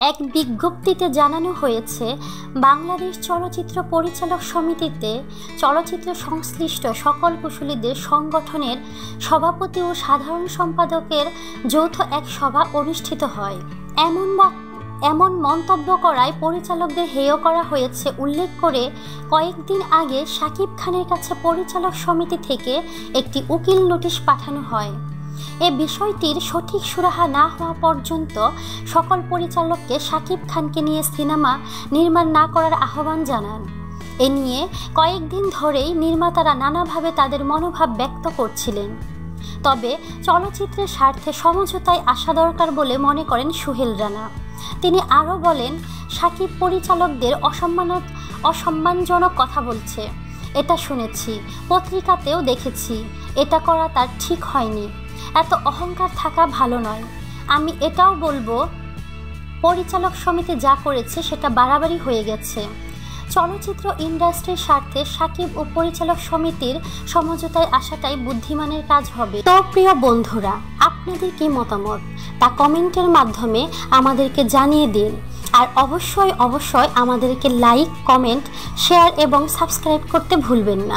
এক বিজ্ঞপ্তিতে জানানো হয়েছে, বাংলাদেশ চলচ্চিত্র পরিচালক সমিতিতে চলচ্চিত্র সংশ্লিষ্ট সকল কুশলীদের সংগঠনের সভাপতি ও সাধারণ সম্পাদকের যৌথ এক সভা অনুষ্ঠিত হয়। এমন এমন মন্তব্য করায় পরিচালকদের হেয় করা হয়েছে উল্লেখ করে কয়েকদিন আগে শাকিব খানের কাছে পরিচালক সমিতি থেকে একটি উকিল নোটিশ পাঠানো হয়। এ বিষয়টির সঠিক সুরাহা না হওয়া পর্যন্ত সকল পরিচালককে শাকিব খানকে নিয়ে সিনেমা নির্মাণ না করার আহ্বান জানান। এ নিয়ে কয়েকদিন ধরেই নির্মাতারা নানাভাবে তাদের মনোভাব ব্যক্ত করছিলেন। তবে চলচ্চিত্রের স্বার্থে সমঝোতায় আসা দরকার বলে মনে করেন সুহেল রানা। তিনি আরও বলেন, সাকিব পরিচালকদের অসম্মান অসম্মানজনক কথা বলছে। এটা শুনেছি, পত্রিকাতেও দেখেছি, এটা করা তার ঠিক হয়নি। এত অহংকার থাকা ভালো নয়। আমি এটাও বলব, পরিচালক সমিতি যা করেছে সেটা বাড়াবাড়ি হয়ে গেছে। চলচ্চিত্র ইন্ডাস্ট্রির স্বার্থে সাকিব ও পরিচালক সমিতির সমঝোতায় আসাটাই বুদ্ধিমানের কাজ হবে। তো প্রিয় বন্ধুরা, আপনাদের কি মতামত? তা কমেন্টের মাধ্যমে আমাদেরকে জানিয়ে দিন। আর অবশ্যই অবশ্যই আমাদেরকে লাইক, কমেন্ট, শেয়ার এবং সাবস্ক্রাইব করতে ভুলবেন না।